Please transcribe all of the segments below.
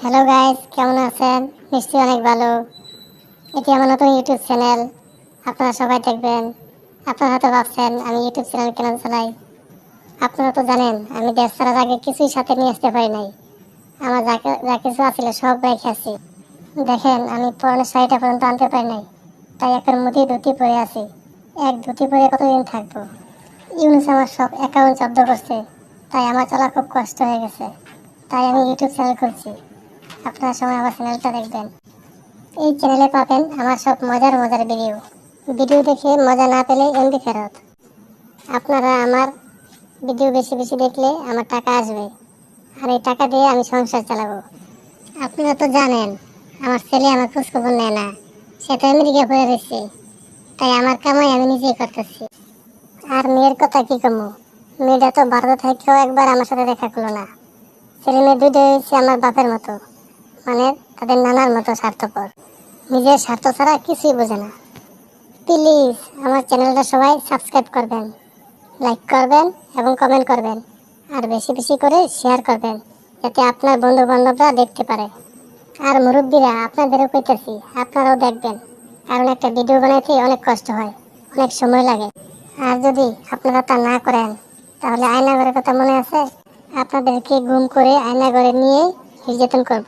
Hello guys কেমন আছেন? নিশ্চয়ই অনেক ভালো। এটি আমার নতুন ইউটিউব চ্যানেল আপনারা সবাই দেখবেন। আপনারা হয়তো ভাবছেন, আমি ইউটিউব চ্যানেল কেন চালাই? আপনারা তো জানেন, আমি দেশ ছাড়ার আগে কিছুই সাথে নিয়ে আসতে পারি নাই। আমার যা যা কিছু আছিল সব রেখে আছি দেখেন, আমি পরনের শাড়িটা পর্যন্ত আনতে পারি নাই। তাই এখন মুদি ধুতি পরে আছি। এক ধুতি পরে কতদিন থাকব? ইউনুস আমার সব অ্যাকাউন্ট জব্দ করছে। তাই আমার চলা খুব কষ্ট হয়ে গেছে। তাই আমি ইউটিউব চ্যানেল খুলছি। আপনারা সময় আমার চ্যানেলটা দেখবেন। এই চ্যানেলে পাবেন আমার সব মজার মজার ভিডিও ভিডিও দেখে মজা না পেলে এমবি ফেরত। আপনারা আমার ভিডিও বেশি বেশি দেখলে আমার টাকা আসবে। আর এই টাকা দিয়ে আমি সংসার চালাবো। আপনারা তো জানেন, আমার ছেলে আমার খোঁজখবর নেয় না। সে তো আমেরিকা হয়ে রয়েছে। তাই আমার কামাই আমি নিজেই করতেছি। আর মেয়ের কথা কি কমু? মেয়েটা তো ভারতে থেকেও একবার আমার সাথে দেখা করল না। ছেলে মেয়ে দুটোই হচ্ছে আমার বাপের মতো। মানে তাদের নানার মতো স্বার্থপর। নিজের স্বার্থ ছাড়া কিছুই বোঝে না। প্লিজ আমার চ্যানেলটা সবাই সাবস্ক্রাইব করবেন লাইক করবেন এবং কমেন্ট করবেন, আর বেশি বেশি করে শেয়ার করবেন, যাতে আপনার বন্ধু বান্ধবরা দেখতে পারে। আর মুরব্বীরা, আপনাদেরও কইতেছি, আপনারাও দেখবেন, কারণ একটা ভিডিও বানাইতে অনেক কষ্ট হয়, অনেক সময় লাগে। আর যদি আপনারা তা না করেন, তাহলে আয়নাঘরের কথা মনে আছে? আপনাদেরকে গুম করে আয়নাঘরে নিয়ে নির্যাতন করব।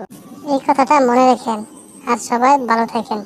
এই কথাটা মনে রাখেন। আর সবাই ভালো থাকেন।